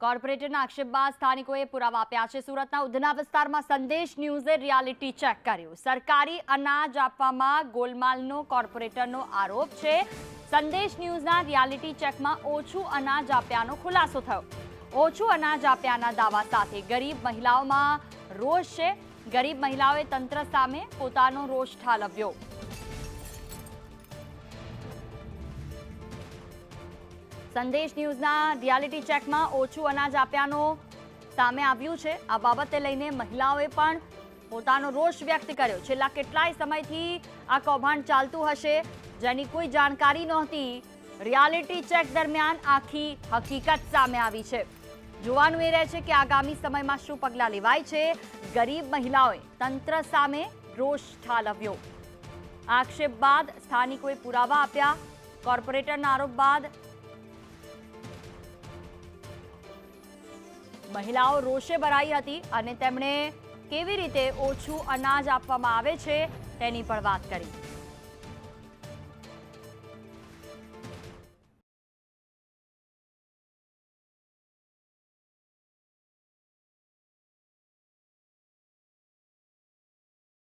કોર્પોરેટરના આક્ષેપ બાદ સ્થાનિકોએ પુરાવા આપ્યા છે. સુરતના ઉધના વિસ્તારમાં સંદેશ ન્યૂઝે રિયાલિટી ચેક કર્યું. સરકારી અનાજ આપવામાં ગોલમાલનો કોર્પોરેટરનો આરોપ છે. સંદેશ ન્યૂઝના રિયાલિટી ચેકમાં ઓછું અનાજ આપ્યાનો ખુલાસો થયો. ઓછું અનાજ આપ્યાના દાવા સાથે ગરીબ મહિલાઓમાં રોષ છે. ગરીબ મહિલાઓએ તંત્ર સામે પોતાનો રોષ ઠાલવ્યો. સંદેશ ન્યૂઝના રિયાલિટી ચેકમાં ઓછું અનાજ આપ્યાનો સામે આવ્યું છે. આ બાબતે લઈને મહિલાઓએ પણ પોતાનો રોષ વ્યક્ત કર્યો. છેલ્લા કેટલાય સમયથી આ કૌભાંડ ચાલતું હશે. જેની કોઈ જાણકારી નહોતી. રિયાલિટી ચેક દરમિયાન આખી હકીકત સામે આવી છે. જોવાનું એ રહે છે કે આગામી સમયમાં શું પગલાં લેવાય છે. ગરીબ મહિલાઓએ તંત્ર સામે રોષ ઠાલવ્યો. આક્ષેપ બાદ સ્થાનિકોએ પુરાવા આપ્યા. કોર્પોરેટરના આરોપ બાદ મહિલાઓ રોષે ભરાઈ હતી અને તેમણે કેવી રીતે ઓછું અનાજ આપવામાં આવે છે તેની પણ વાત કરી.